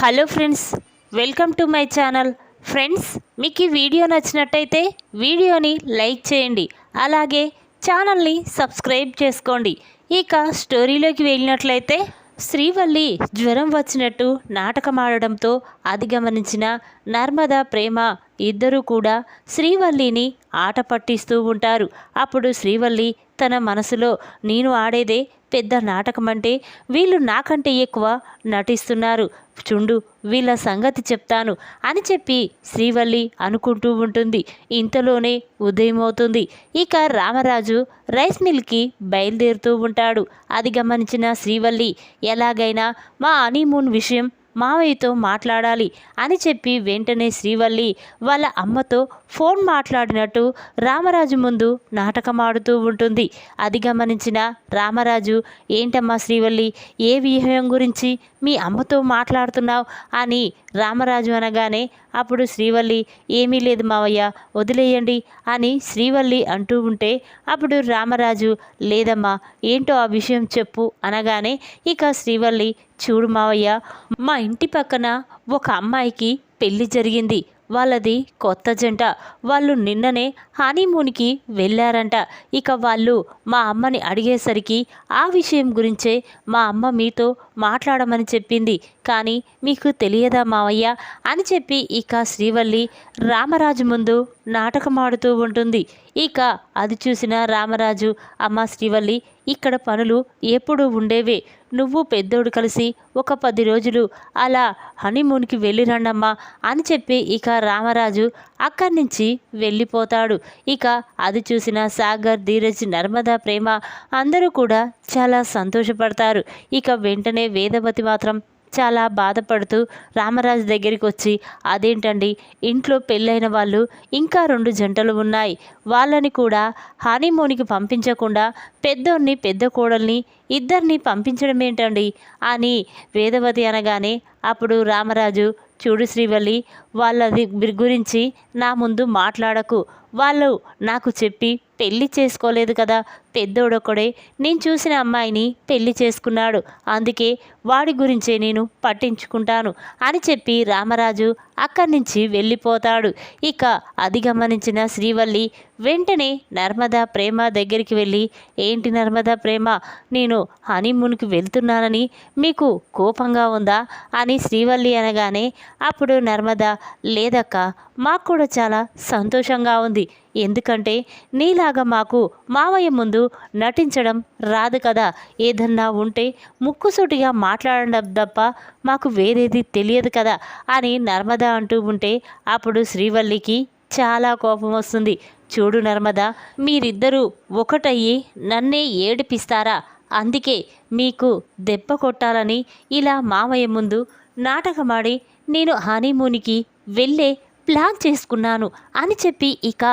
Hello friends welcome to my channel. Friends మీకు ఈ video నచ్చినట్టయితే వీడియోని లైక్ చేయండి. అలాగే ఛానల్ని సబ్స్క్రైబ్ చేసుకోండి. ఇక స్టోరీలోకి వెళ్ళినట్లయితే శ్రీవల్లి జ్వరం వచ్చినట్టు నాటకం ఆడడంతో అది గమనించిన నర్మద ప్రేమ ఇద్దరూ కూడా శ్రీవల్లిని ఆట పట్టిస్తూ ఉంటారు. అప్పుడు శ్రీవల్లి తన మనసులో నేను ఆడేదే పెద్ద నాటకం అంటే వీళ్ళు నాకంటే ఎక్కువ నటిస్తున్నారు. చుండు వీళ్ళ సంగతి చెప్తాను అని చెప్పి శ్రీవల్లి అనుకుంటూ ఉంటుంది. ఇంతలోనే ఉదయం అవుతుంది. ఇక రామరాజు రైస్ మిల్కి బయలుదేరుతూ ఉంటాడు. అది గమనించిన శ్రీవల్లి ఎలాగైనా మా హనీమూన్ విషయం మావయ్యతో మాట్లాడాలి అని చెప్పి వెంటనే శ్రీవల్లి వాళ్ళ అమ్మతో ఫోన్ మాట్లాడినట్టు రామరాజు ముందు నాటకం ఆడుతూ ఉంటుంది. అది గమనించిన రామరాజు ఏంటమ్మా శ్రీవల్లి ఏ విషయం గురించి మీ అమ్మతో మాట్లాడుతున్నావు? అని రామరాజు అనగానే అప్పుడు శ్రీవల్లి ఏమీ లేదు మావయ్య వదిలేయండి అని శ్రీవల్లి అంటూ ఉంటే అప్పుడు రామరాజు లేదమ్మా ఏంటో ఆ విషయం చెప్పు అనగానే ఇక శ్రీవల్లి చూడు మావయ్య మా ఇంటి పక్కన ఒక అమ్మాయికి పెళ్ళి జరిగింది. వాళ్ళది కొత్త జంట. వాళ్ళు నిన్ననే హనీమూన్కి వెళ్ళారంట. ఇక వాళ్ళు మా అమ్మని అడిగేసరికి ఆ విషయం గురించే మా అమ్మ మీతో మాట్లాడమని చెప్పింది. కానీ మీకు తెలియదా మావయ్య? అని చెప్పి ఇక శ్రీవల్లి రామరాజు ముందు నాటకమాడుతూ ఉంటుంది. ఇక అది చూసిన రామరాజు అమ్మ శ్రీవల్లి ఇక్కడ పనులు ఎప్పుడూ ఉండేవే. నువ్వు పెద్దోడు కలిసి ఒక పది రోజులు అలా హనీమూన్కి వెళ్ళిరండమ్మా అని చెప్పి ఇక రామరాజు అక్కడి నుంచి వెళ్ళిపోతాడు. ఇక అది చూసిన సాగర్ ధీరజ్ నర్మదా ప్రేమ అందరూ కూడా చాలా సంతోషపడతారు. ఇక వెంటనే వేదవతి మాత్రం చాలా బాధపడుతూ రామరాజు దగ్గరికి వచ్చి అదేంటండి? ఇంట్లో పెళ్ళైన వాళ్ళు ఇంకా రెండు జంటలు ఉన్నాయి. వాళ్ళని కూడా హనీమూన్కి పంపించకుండా పెద్దోన్ని పెద్ద కోడల్ని ఇద్దరిని పంపించడం ఏంటండి అని వేదవతి అనగానే అప్పుడు రామరాజు చూడు శ్రీవల్లి వాళ్ళది గురించి నా ముందు మాట్లాడకు. వాళ్ళు నాకు చెప్పి పెళ్ళి చేసుకోలేదు కదా. పెద్దోడొక్కడే నేను చూసిన అమ్మాయిని పెళ్ళి చేసుకున్నాడు. అందుకే వాడి గురించే నేను పట్టించుకుంటాను అని చెప్పి రామరాజు అక్కడి నుంచి వెళ్ళిపోతాడు. ఇక అది గమనించిన శ్రీవల్లి వెంటనే నర్మదా ప్రేమ దగ్గరికి వెళ్ళి ఏంటి నర్మదా ప్రేమ? నేను హనీమూన్కి వెళ్తున్నానని మీకు కోపంగా ఉందా? అని శ్రీవల్లి అనగానే అప్పుడు నర్మదా లేదక్క మాకు కూడా చాలా సంతోషంగా ఉంది. ఎందుకంటే నీలాగా మాకు మావయ్య ముందు నటించడం రాదు కదా. ఏదన్నా ఉంటే ముక్కుసూటిగా మాట్లాడడం తప్ప మాకు వేరేది తెలియదు కదా అని నర్మద అంటూ ఉంటే అప్పుడు శ్రీవల్లికి చాలా కోపం వస్తుంది. చూడు నర్మద మీరిద్దరూ ఒకటయ్యి నన్నే ఏడిపిస్తారా? అందుకే మీకు దెబ్బ కొట్టాలని ఇలా మామయ్య ముందు నాటకమాడి నేను హనీమూన్కి వెళ్ళే ప్లాన్ చేసుకున్నాను అని చెప్పి ఇక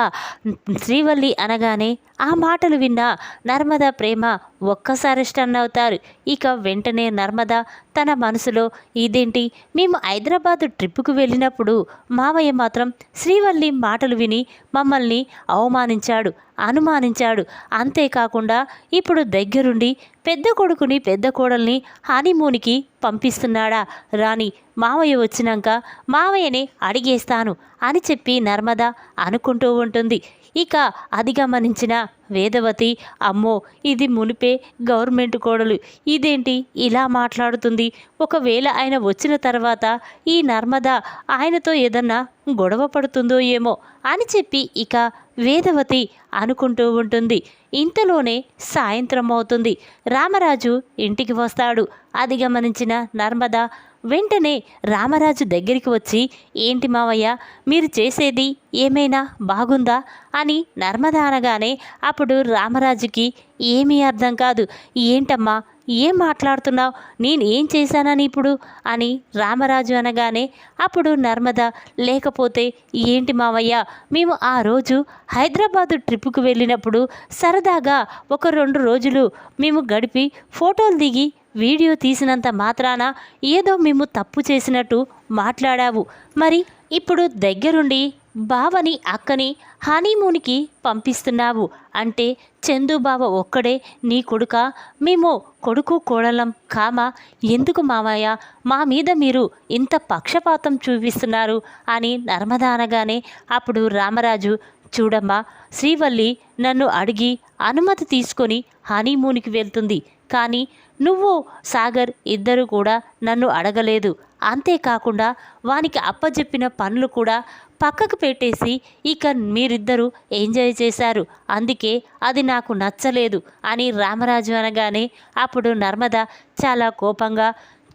శ్రీవల్లి అనగానే ఆ మాటలు విన్న నర్మద ప్రేమ ఒక్కసారి స్టన్ అవుతారు ఇక వెంటనే నర్మద తన మనసులో ఇదేంటి? మేము హైదరాబాద్ ట్రిప్పుకు వెళ్ళినప్పుడు మావయ్య మాత్రం శ్రీవల్లి మాటలు విని మమ్మల్ని అవమానించాడు అనుమానించాడు. అంతేకాకుండా ఇప్పుడు దగ్గరుండి పెద్ద కొడుకుని పెద్ద కోడల్ని హనీమూన్కి పంపిస్తున్నాడా? రాని మావయ్య వచ్చినాక మావయ్యని అడిగేస్తాను అని చెప్పి నర్మద అనుకుంటూ ఉంటుంది. ఇక అది గమనించిన వేదవతి అమ్మో ఇది మునిపే గవర్నమెంట్ కోడలు. ఇదేంటి? ఇలా మాట్లాడుతుంది. ఒకవేళ ఆయన వచ్చిన తర్వాత ఈ నర్మద ఆయనతో ఏదన్నా గొడవ పడుతుందో ఏమో అని చెప్పి ఇక వేదవతి అనుకుంటూ ఉంటుంది. ఇంతలోనే సాయంత్రం అవుతుంది. రామరాజు ఇంటికి వస్తాడు. అది గమనించిన నర్మద వెంటనే రామరాజు దగ్గరికి వచ్చి ఏంటి మావయ్య మీరు చేసేది ఏమైనా బాగుందా? అని నర్మద అనగానే అప్పుడు రామరాజుకి ఏమీ అర్థం కాదు. ఏంటమ్మా ఏం మాట్లాడుతున్నావు? నేను ఏం చేశానని ఇప్పుడు? అని రామరాజు అనగానే అప్పుడు నర్మద లేకపోతే ఏంటి మావయ్య మేము ఆ రోజు హైదరాబాదు ట్రిప్పుకు వెళ్ళినప్పుడు సరదాగా ఒక రెండు రోజులు మేము గడిపి ఫోటోలు దిగి వీడియో తీసినంత మాత్రాన ఏదో మేము తప్పు చేసినట్టు మాట్లాడావు. మరి ఇప్పుడు దగ్గరుండి బావని అక్కని హనీమూన్కి పంపిస్తున్నావు అంటే చందుబావ ఒక్కడే నీ కొడుక? మేము కొడుకు కోడలం కామా? ఎందుకు మామయ్య మా మీద మీరు ఇంత పక్షపాతం చూపిస్తున్నారు అని నర్మదా అనగానే అప్పుడు రామరాజు చూడమ్మా శ్రీవల్లి నన్ను అడిగి అనుమతి తీసుకొని హనీమూన్కి వెళ్తుంది. కానీ నువ్వు సాగర్ ఇద్దరు కూడా నన్ను అడగలేదు. అంతేకాకుండా వానికి అప్పజెప్పిన పనులు కూడా పక్కకు పెట్టేసి ఇక మీరిద్దరూ ఎంజాయ్ చేశారు. అందుకే అది నాకు నచ్చలేదు అని రామరాజు అనగానే అప్పుడు నర్మద చాలా కోపంగా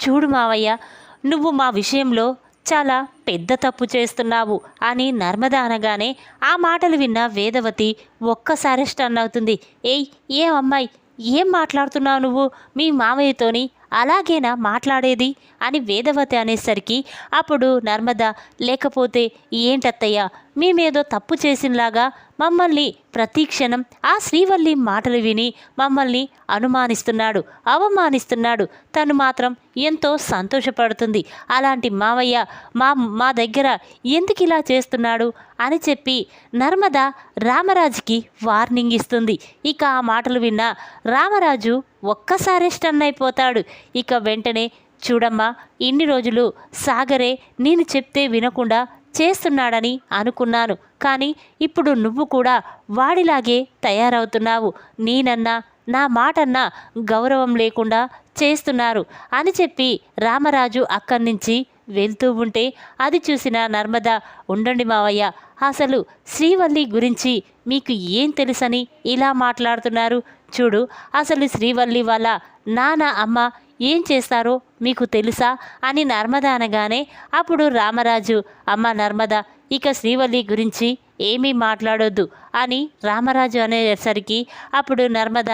చూడు మావయ్య నువ్వు మా విషయంలో చాలా పెద్ద తప్పు చేస్తున్నావు అని నర్మద అనగానే ఆ మాటలు విన్న వేదవతి ఒక్కసారి స్టన్ అవుతుంది. ఏయ్ ఏం అమ్మాయి? ఏం మాట్లాడుతున్నావు నువ్వు? మీ మామయ్యతోని అలాగేనా మాట్లాడేది? అని వేదవతి అనేసరికి అప్పుడు నర్మద లేకపోతే ఏంటత్తయ్య మేమేదో తప్పు చేసినలాగా మమ్మల్ని ప్రతిక్షణం ఆ శ్రీవల్లి మాటలు విని మమ్మల్ని అనుమానిస్తున్నాడు అవమానిస్తున్నాడు. తను మాత్రం ఎంతో సంతోషపడుతుంది. అలాంటి మావయ్య మా మా దగ్గర ఎందుకు ఇలా చేస్తున్నాడు? అని చెప్పి నర్మద రామరాజుకి వార్నింగ్ ఇస్తుంది. ఇక ఆ మాటలు విన్న రామరాజు ఒక్కసారి స్టన్ అయిపోతాడు. ఇక వెంటనే చూడమ్మా ఇన్ని రోజులు సాగరే నేను చెప్తే వినకుండా చేస్తున్నాడని అనుకున్నాను. కానీ ఇప్పుడు నువ్వు కూడా వాడిలాగే తయారవుతున్నావు. నేనన్నా నా మాటన్నా గౌరవం లేకుండా చేస్తున్నారు అని చెప్పి రామరాజు అక్కడి నుంచి వెళ్తూ ఉంటే అది చూసిన నర్మద ఉండండి మావయ్య అసలు శ్రీవల్లి గురించి మీకు ఏం తెలుసని ఇలా మాట్లాడుతున్నారు? చూడు అసలు శ్రీవల్లి వాళ్ళ నాన్న అమ్మ ఏం చేస్తారో మీకు తెలుసా? అని నర్మద అనగానే అప్పుడు రామరాజు అమ్మ నర్మద ఇక శ్రీవల్లి గురించి ఏమీ మాట్లాడొద్దు అని రామరాజు అనేసరికి అప్పుడు నర్మద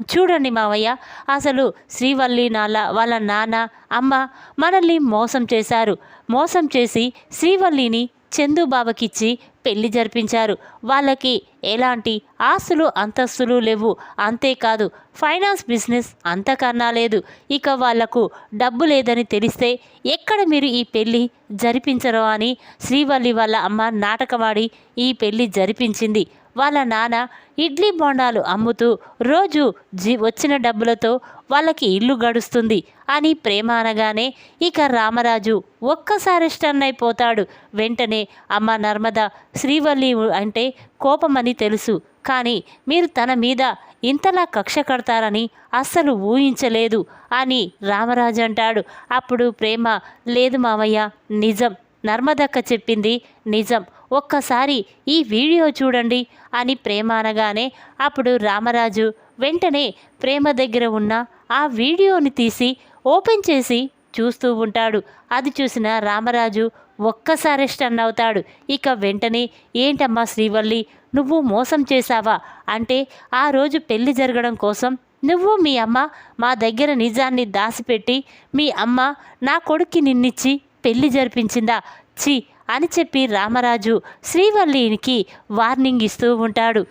చూడండి మావయ్య అసలు శ్రీవల్లి నాల వాళ్ళ నాన్న అమ్మ మనల్ని మోసం చేశారు. మోసం చేసి శ్రీవల్లిని చందు బావకిచ్చి పెళ్ళి జరిపించారు. వాళ్ళకి ఎలాంటి ఆస్తులు అంతస్తులు లేవు. అంతేకాదు ఫైనాన్స్ బిజినెస్ అంతకన్నా లేదు. ఇక వాళ్ళకు డబ్బు లేదని తెలిస్తే ఎక్కడ మీరు ఈ పెళ్ళి జరిపించరు అని శ్రీవల్లి వాళ్ళ అమ్మ నాటకమాడి ఈ పెళ్ళి జరిపించింది. వాళ్ళ నాన్న ఇడ్లీ బొండాలు అమ్ముతూ రోజు జీ వచ్చిన డబ్బులతో వాళ్ళకి ఇల్లు గడుస్తుంది అని ప్రేమ అనగానే ఇక రామరాజు ఒక్కసారి స్టన్ అయిపోతాడు. వెంటనే అమ్మ నర్మద శ్రీవల్లి అంటే కోపమని తెలుసు. కానీ మీరు తన మీద ఇంతలా కక్ష కడతారని అస్సలు ఊహించలేదు అని రామరాజు అంటాడు. అప్పుడు ప్రేమ లేదు మావయ్య నిజం. నర్మదక్క చెప్పింది నిజం. ఒక్కసారి ఈ వీడియో చూడండి అని ప్రేమ అనగానే అప్పుడు రామరాజు వెంటనే ప్రేమ దగ్గర ఉన్న ఆ వీడియోని తీసి ఓపెన్ చేసి చూస్తూ ఉంటాడు. అది చూసిన రామరాజు ఒక్కసారి స్టన్ అవుతాడు. ఇక వెంటనే ఏంటమ్మా శ్రీవల్లి నువ్వు మోసం చేశావా? అంటే ఆ రోజు పెళ్ళి జరగడం కోసం నువ్వు మీ అమ్మ మా దగ్గర నిజాన్ని దాచిపెట్టి మీ అమ్మ నా కొడుక్కి నిన్నిచ్చి పెళ్ళి జరిపించిందా? ఛీ అని చెప్పి రామరాజు శ్రీవల్లికి వార్నింగ్ ఇస్తూ ఉంటాడు.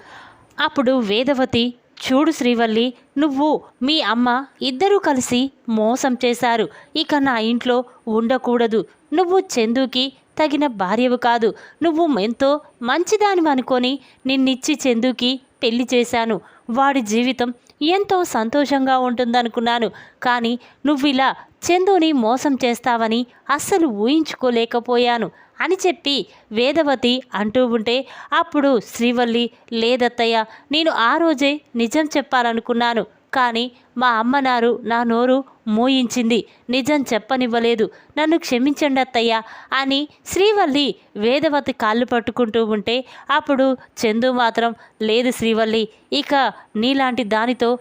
అప్పుడు వేదవతి చూడు శ్రీవల్లి నువ్వు మీ అమ్మ ఇద్దరూ కలిసి మోసం చేశారు. ఇక నా ఇంట్లో ఉండకూడదు. నువ్వు చందుకి తగిన భార్యవు కాదు. నువ్వు ఎంతో మంచిదాని అనుకొని నిన్నిచ్చి చందుకి పెళ్ళి చేశాను. వాడి జీవితం ఎంతో సంతోషంగా ఉంటుందనుకున్నాను. కానీ నువ్వు ఇలా చందుని మోసం చేస్తావని అస్సలు ఊహించుకోలేకపోయాను అని చెప్పి వేదవతి అంటూ ఉంటే అప్పుడు శ్రీవల్లి లేదత్తయ్య నేను ఆ రోజే నిజం చెప్పాలనుకున్నాను కానీ మా అమ్మనారు నా నోరు మూయించింది. నిజం చెప్పనివ్వలేదు. నన్ను క్షమించండి అత్తయ్య అని శ్రీవల్లి వేదవతి కాళ్ళు పట్టుకుంటూ ఉంటే అప్పుడు చందు మాత్రం లేదు శ్రీవల్లి ఇక నీలాంటి దానితో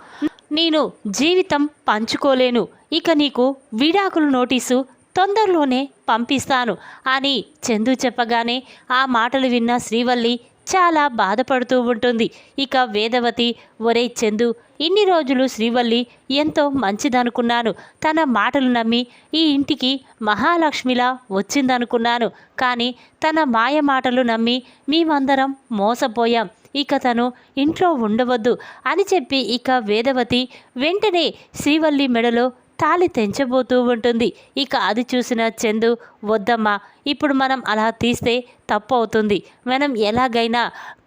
నేను జీవితం పంచుకోలేను. ఇక నీకు విడాకులు నోటీసు తొందరలోనే పంపిస్తాను అని చందు చెప్పగానే ఆ మాటలు విన్న శ్రీవల్లి చాలా బాధపడుతూ ఉంటుంది. ఇక వేదవతి ఒరే చందు ఇన్ని రోజులు శ్రీవల్లి ఎంతో మంచిదనుకున్నాను. తన మాటలు నమ్మి ఈ ఇంటికి మహాలక్ష్మిలా వచ్చిందనుకున్నాను. కానీ తన మాయ మాటలు నమ్మి మేమందరం మోసపోయాం. ఇక తను ఇంట్లో ఉండవద్దు అని చెప్పి ఇక వేదవతి వెంటనే శ్రీవల్లి మెడలో తాళి తెంచబోతూ ఉంటుంది. ఇక అది చూసిన చందు వద్దమ్మా ఇప్పుడు మనం అలా తీస్తే తప్పు అవుతుంది. మనం ఎలాగైనా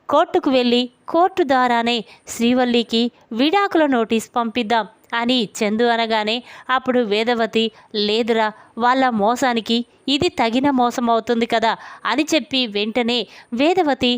కోర్టుకు వెళ్ళి కోర్టు ద్వారానే శ్రీవల్లికి విడాకుల నోటీస్ పంపిద్దాం అని చందు అనగానే అప్పుడు వేదవతి లేదురా వాళ్ళ మోసానికి ఇది తగిన మోసం అవుతుంది కదా అని చెప్పి వెంటనే వేదవతి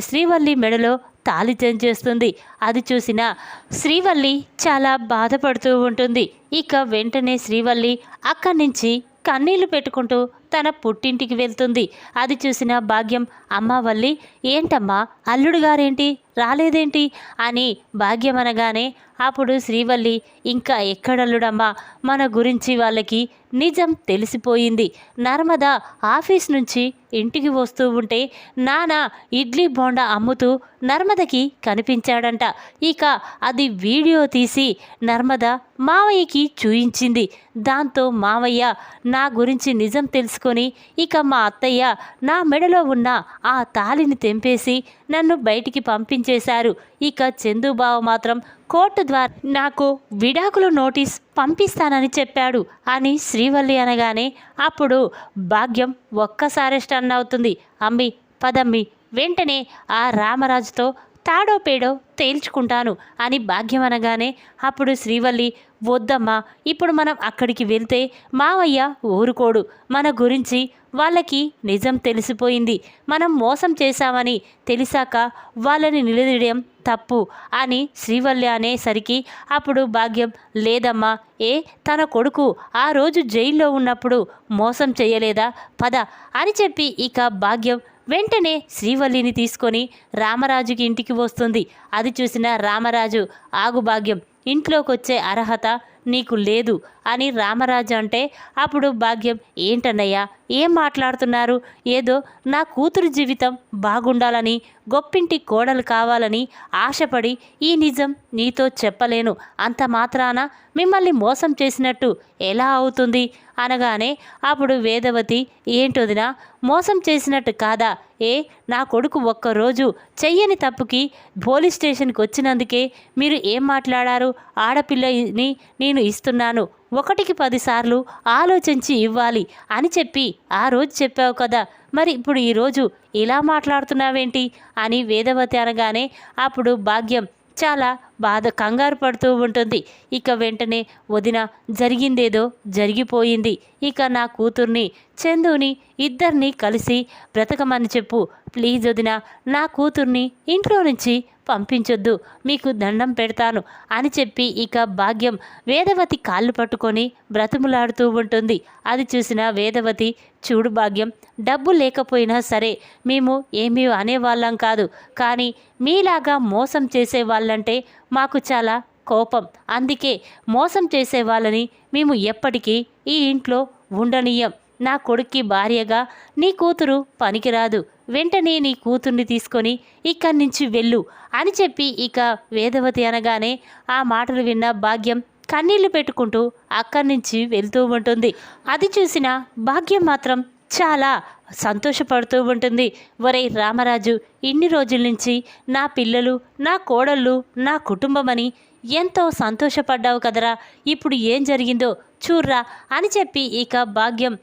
శ్రీవల్లి మెడలో తాలి చేస్తుంది అది చూసిన శ్రీవల్లి చాలా బాధపడుతూ ఉంటుంది. ఇక వెంటనే శ్రీవల్లి అక్కడి నుంచి కన్నీళ్ళు పెట్టుకుంటూ తన పుట్టింటికి వెళ్తుంది. అది చూసిన భాగ్యం అమ్మ వల్లి ఏంటమ్మా అల్లుడు గారేంటి? రాలేదేంటి? అని భాగ్యం అనగానే అప్పుడు శ్రీవల్లి ఇంకా ఎక్కడల్లుడమ్మా? మన గురించి వాళ్ళకి నిజం తెలిసిపోయింది. నర్మద ఆఫీస్ నుంచి ఇంటికి వస్తూ ఉంటే నాన్న ఇడ్లీ బోండా అమ్ముతూ నర్మదకి కనిపించాడంట. ఇక అది వీడియో తీసి నర్మద మావయ్యకి చూయించింది. దాంతో మావయ్య నా గురించి నిజం తెలుసుకొని ఇక మా అత్తయ్య నా మెడలో ఉన్న ఆ తాలిని తెంపేసి నన్ను బయటికి పంపించి పంపించేశారు ఇక చందుబాబు మాత్రం కోర్టు ద్వారా నాకు విడాకులు నోటీస్ పంపిస్తానని చెప్పాడు అని శ్రీవల్లి అనగానే అప్పుడు భాగ్యం ఒక్కసారి స్టన్ అవుతుంది. అమ్మి పదమ్మి వెంటనే ఆ రామరాజుతో తాడో పేడో తేల్చుకుంటాను అని భాగ్యం అనగానే అప్పుడు శ్రీవల్లి వద్దమ్మా ఇప్పుడు మనం అక్కడికి వెళ్తే మావయ్య ఊరుకోడు. మన గురించి వాళ్ళకి నిజం తెలిసిపోయింది. మనం మోసం చేశామని తెలిసాక వాళ్ళని నిలదీయడం తప్పు అని శ్రీవల్లి అనేసరికి అప్పుడు భాగ్యం లేదమ్మా ఏ తన కొడుకు ఆ రోజు జైల్లో ఉన్నప్పుడు మోసం చేయలేదా? పద అని చెప్పి ఇక భాగ్యం వెంటనే శ్రీవల్లిని తీసుకొని రామరాజుకి ఇంటికి వస్తుంది. అది చూసిన రామరాజు ఆగు భాగ్యం ఇంట్లోకి వచ్చే అర్హత నీకు లేదు అని రామరాజు అంటే అప్పుడు భాగ్యం ఏంటన్నయ్యా? ఏం మాట్లాడుతున్నారు? ఏదో నా కూతురు జీవితం బాగుండాలని గొప్పింటి కోడలు కావాలని ఆశపడి ఈ నిజం నీతో చెప్పలేను. అంత మాత్రాన మిమ్మల్ని మోసం చేసినట్టు ఎలా అవుతుంది? అనగానే అప్పుడు వేదవతి ఏంటోదినా మోసం చేసినట్టు కాదా? ఏ నా కొడుకు ఒక్కరోజు చెయ్యని తప్పుకి పోలీస్ స్టేషన్కి వచ్చినందుకే మీరు ఏం మాట్లాడారు? ఆడపిల్లని నేను ఇస్తున్నాను. ఒకటికి పదిసార్లు ఆలోచించి ఇవ్వాలి అని చెప్పి ఆ రోజు చెప్పావు కదా. మరి ఇప్పుడు ఈరోజు ఇలా మాట్లాడుతున్నావేంటి? అని వేదవతి అనగానే అప్పుడు భాగ్యం చాలా బాధ కంగారు పడుతూ ఉంటుంది. ఇక వెంటనే వదిన జరిగిందేదో జరిగిపోయింది. ఇక నా కూతుర్ని చందుని ఇద్దరిని కలిసి బ్రతకమని చెప్పు. ప్లీజ్ వదిన నా కూతుర్ని ఇంట్లో నుంచి పంపించొద్దు మీకు దండం పెడతాను అని చెప్పి ఇక భాగ్యం వేదవతి కాళ్ళు పట్టుకొని బ్రతుములాడుతూ ఉంటుంది. అది చూసిన వేదవతి చూడు భాగ్యం డబ్బు లేకపోయినా సరే మేము ఏమీ అనేవాళ్ళం కాదు. కానీ మీలాగా మోసం చేసే వాళ్ళంటే మాకు చాలా కోపం. అందుకే మోసం చేసే వాళ్ళని మేము ఎప్పటికీ ఈ ఇంట్లో ఉండనీయం. నా కొడుక్కి భార్యగా నీ కూతురు పనికిరాదు. వెంటనే నీ కూతుర్ని తీసుకొని ఇక్కడి నుంచి వెళ్ళు అని చెప్పి ఇక వేదవతి అనగానే ఆ మాటలు విన్న భాగ్యం కన్నీళ్ళు పెట్టుకుంటూ అక్కడి నుంచి వెళ్తూ ఉంటుంది. అది చూసిన భాగ్యం మాత్రం చాలా సంతోషపడుతూ ఉంటుంది. ఒరే రామరాజు ఇన్ని రోజుల నుంచి నా పిల్లలు నా కోడళ్ళు నా కుటుంబమని ఎంతో సంతోషపడ్డావు కదరా. ఇప్పుడు ఏం జరిగిందో చూర్రా అని చెప్పి ఇక భాగ్యం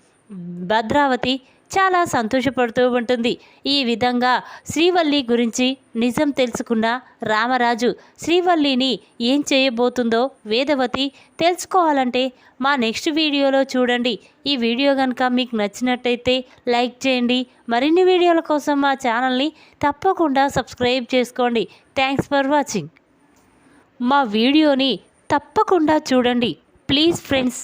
భద్రావతి చాలా సంతోషపడుతూ ఉంటుంది. ఈ విధంగా శ్రీవల్లి గురించి నిజం తెలుసుకున్న రామరాజు శ్రీవల్లిని ఏం చేయబోతుందో వేదవతి తెలుసుకోవాలంటే మా నెక్స్ట్ వీడియోలో చూడండి. ఈ వీడియో కనుక మీకు నచ్చినట్టయితే లైక్ చేయండి. మరిన్ని వీడియోల కోసం మా ఛానల్ని తప్పకుండా సబ్స్క్రైబ్ చేసుకోండి. Thanks for watching. మా వీడియోని తప్పకుండా చూడండి. Please friends